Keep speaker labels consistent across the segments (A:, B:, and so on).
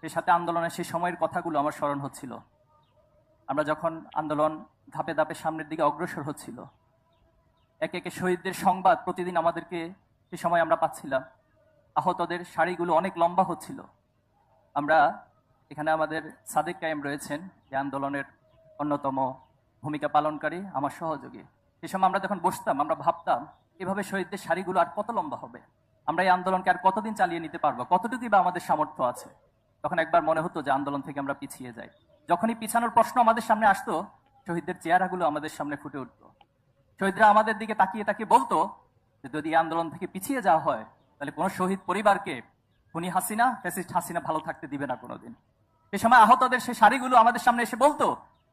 A: সেই সাথে আন্দোলনের সেই সময়ের কথাগুলো আমার স্মরণ হচ্ছিল। আমরা যখন আন্দোলন ধাপে ধাপে সামনের দিকে অগ্রসর হচ্ছিল, একে একে শহীদদের সংবাদ প্রতিদিন আমাদেরকে সে সময় আমরা পাচ্ছিলাম। আহতদের শাড়িগুলো অনেক লম্বা হচ্ছিল। আমরা এখানে আমাদের সাদেক কায়েম রয়েছেন যে আন্দোলনের অন্যতম ভূমিকা পালনকারী, আমার সহযোগী। সে সময় আমরা যখন বসতাম, আমরা ভাবতাম, এভাবে শহীদদের শাড়িগুলো আর কত লম্বা হবে? আমরা এই আন্দোলনকে আর কতদিন চালিয়ে নিতে পারব? কতটুকুই বা আমাদের সামর্থ্য আছে? তখন একবার মনে হতো যে আন্দোলন থেকে আমরা পিছিয়ে যাই। যখনই পিছানোর প্রশ্ন আমাদের সামনে আসতো, শহীদদের চেহারাগুলো আমাদের সামনে ফুটে উঠতো। শহীদরা আমাদের দিকে তাকিয়ে তাকিয়ে বলতো যে, যদি আন্দোলন থেকে পিছিয়ে যাওয়া হয়, তাহলে কোনো শহীদ পরিবারকে খুনি হাসিনা, ফ্যাসিস্ট হাসিনা ভালো থাকতে দিবে না কোনোদিন। সে সময় আহতদের সে শাড়িগুলো আমাদের সামনে এসে বলতো,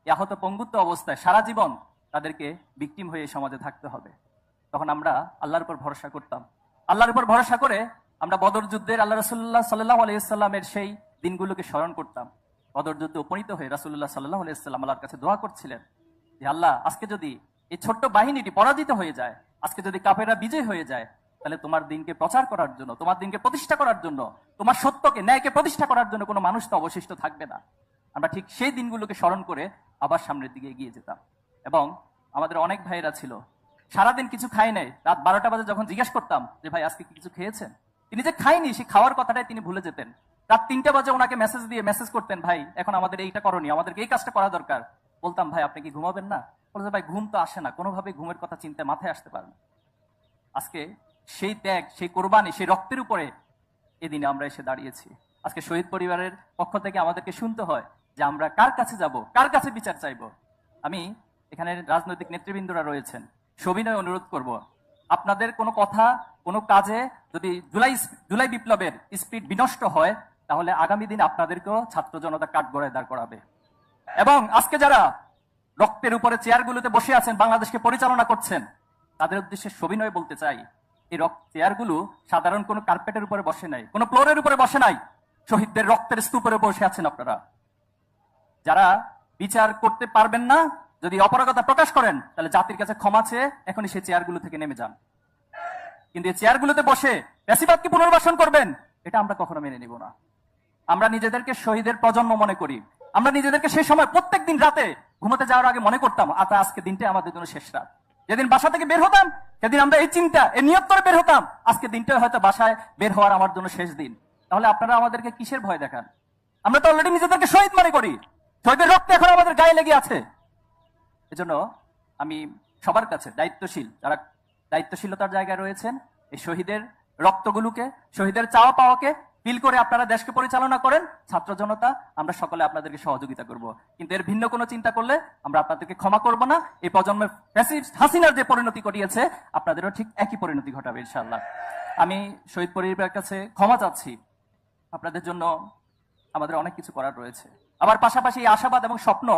A: এই আহত পঙ্গুত্ব অবস্থায় সারা জীবন তাদেরকে বিক্টিম হয়ে সমাজে থাকতে হবে। তখন আমরা আল্লাহর উপর ভরসা করতাম। আল্লাহর উপর ভরসা করে আমরা বদর যুদ্ধের আল্লাহ রসুল্লাহ সাল্লাহ আলাইসাল্লামের সেই দিনগুলোকে স্মরণ করতাম। বদর যুদ্ধে উপনীত হয়ে রাসুল্লাহ সাল্লাহ আলাইসাল্লাম আল্লাহর কাছে দোয়া করছিলেন যে, আল্লাহ, আজকে যদি এই ছোট্ট বাহিনীটি পরাজিত হয়ে যায়, আজকে যদি কাপেরা বিজয় হয়ে যায়, তাহলে তোমার দিনকে প্রচার করার জন্য, তোমার দিনকে প্রতিষ্ঠা করার জন্য, তোমার সত্যকে ন্যায়কে প্রতিষ্ঠা করার জন্য কোনো মানুষ তো অবশিষ্ট থাকবে না। আমরা ঠিক সেই দিনগুলোকে স্মরণ করে আবার সামনের দিকে এগিয়ে যেতাম। এবং আমাদের অনেক ভাইয়েরা ছিল, সারাদিন কিছু খাই নাই। রাত বারোটা বাজে যখন জিজ্ঞেস করতাম যে, ভাই, আজকে কিছু খেয়েছেন? তিনি যে খাইনি সেই খাওয়ার কথাটাই তিনি ভুলে যেতেন। রাত তিনটা বাজে ওনাকে মেসেজ দিয়ে মেসেজ করতেন, ভাই, এখন আমাদের এইটা করণীয় আমাদেরকে এই কাজটা করা দরকার। বলতাম, ভাই, আপনি কি ঘুমাবেন না? বলতে ভাই, ঘুম তো আসে না কোনোভাবে ঘুমের কথা চিন্তায় মাথায় আসতে পারে না। আজকে সেই ত্যাগ, সেই কোরবানি, সেই রক্তের উপরে এদিনে আমরা এসে দাঁড়িয়েছি। আজকে শহীদ পরিবারের পক্ষ থেকে আমাদেরকে শুনতে হয় যে আমরা কার কাছে যাব, কার কাছে বিচার চাইব। আমি এখানে রাজনৈতিক নেতৃবৃন্দরা রয়েছেন, সবিনয় অনুরোধ করব, আপনাদের কোনো কথা, কোনো কাজে যদি জুলাই জুলাই বিপ্লবের স্পিড বিনষ্ট হয় তাহলে আগামী দিন আপনাদেরকেও ছাত্র জনতা কাঠগড়ায় দাঁড় করাবে। এবং আজকে যারা রক্তের উপরে চেয়ারগুলোতে বসে আছেন, বাংলাদেশকে পরিচালনা করছেন, তাদের উদ্দেশ্যে সবিনয় বলতে চাই, এই রক্ত চেয়ারগুলো সাধারণ কোনো কার্পেটের উপরে বসে নাই, কোনো ফ্লোরের উপরে বসে নাই, শহীদদের রক্তের স্তূপের বসে আছেন আপনারা। যারা বিচার করতে পারবেন না, যদি অপরাগতা প্রকাশ করেন, তাহলে জাতির কাছে ক্ষমা চেয়ে এখনই সেই চেয়ারগুলো থেকে নেমে যান। কিন্তু এই চেয়ারগুলোতে বসে বেশিরভাগকে পুনর্বাসন করবেন, এটা আমরা কখনো মেনে নিব না। আমরা নিজেদেরকে শহীদের প্রজন্ম মনে করি। আমরা নিজেদেরকে সেই সময় প্রত্যেক দিন রাতে ঘুমাতে যাওয়ার আগে মনে করতাম আচ্ছা আজকে দিনটা আমাদের জন্য শেষ রাত। যেদিন বাসা থেকে বের হতাম, সেদিন আমরা এই চিন্তা, এই নিয়ত করে বের হতাম, আজকে দিনটা হয়তো বাসায় বের হওয়ার আমার জন্য শেষ দিন। তাহলে আপনারা আমাদেরকে কিসের ভয় দেখান? আমরা তো অলরেডি নিজেদেরকে শহীদ মনে করি। শহীদের রক্ত এখন আমাদের গায়ে লেগে আছে। এজন্য আমি সবার কাছে দায়িত্বশীল, যারা দায়িত্বশীলতার জায়গায় রয়েছেন, এই শহীদের রক্তগুলোকে, শহীদের চাওয়া পাওয়াকে ফিল করে আপনারা দেশকে পরিচালনা করেন, ছাত্র জনতা, আমরা সকলে আপনাদেরকে সহযোগিতা করব। কিন্তু এর ভিন্ন কোনো চিন্তা করলে আমরা আপনাদেরকে ক্ষমা করব না। এই প্রজন্মের হাসিনার যে পরিণতি ঘটিয়েছে, আপনাদেরও ঠিক একই পরিণতি ঘটাবে ইনশাল্লাহ আমি শহীদ পরিবারের কাছে ক্ষমা চাচ্ছি। আপনাদের জন্য আমাদের অনেক কিছু করার রয়েছে। আবার পাশাপাশি আশাবাদ এবং স্বপ্ন,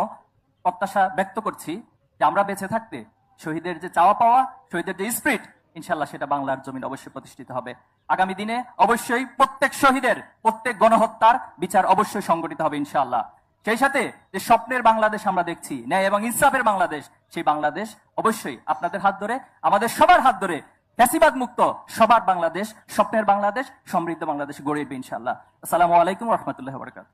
A: প্রত্যাশা ব্যক্ত করছি যে আমরা বেঁচে থাকতে, শহীদের যে চাওয়া পাওয়া, শহীদের যে স্পিরিট ইনশাল্লাহ সেটা বাংলার জমিন অবশ্যই প্রতিষ্ঠিত হবে। আগামী দিনে অবশ্যই প্রত্যেক শহীদের, প্রত্যেক গণহত্যার বিচার অবশ্যই সংগঠিত হবে ইনশাআল্লাহ। সেই সাথে যে স্বপ্নের বাংলাদেশ আমরা দেখছি, ন্যায় এবং ইনসাফের বাংলাদেশ, সেই বাংলাদেশ অবশ্যই আপনাদের হাত ধরে, আমাদের সবার হাত ধরে ফ্যাসিবাদ মুক্ত সবার বাংলাদেশ, স্বপ্নের বাংলাদেশ, সমৃদ্ধ বাংলাদেশ গড়ে উঠবে ইনশাআল্লাহ। আসসালামু আলাইকুম রহমতুল্লাহ বরকাত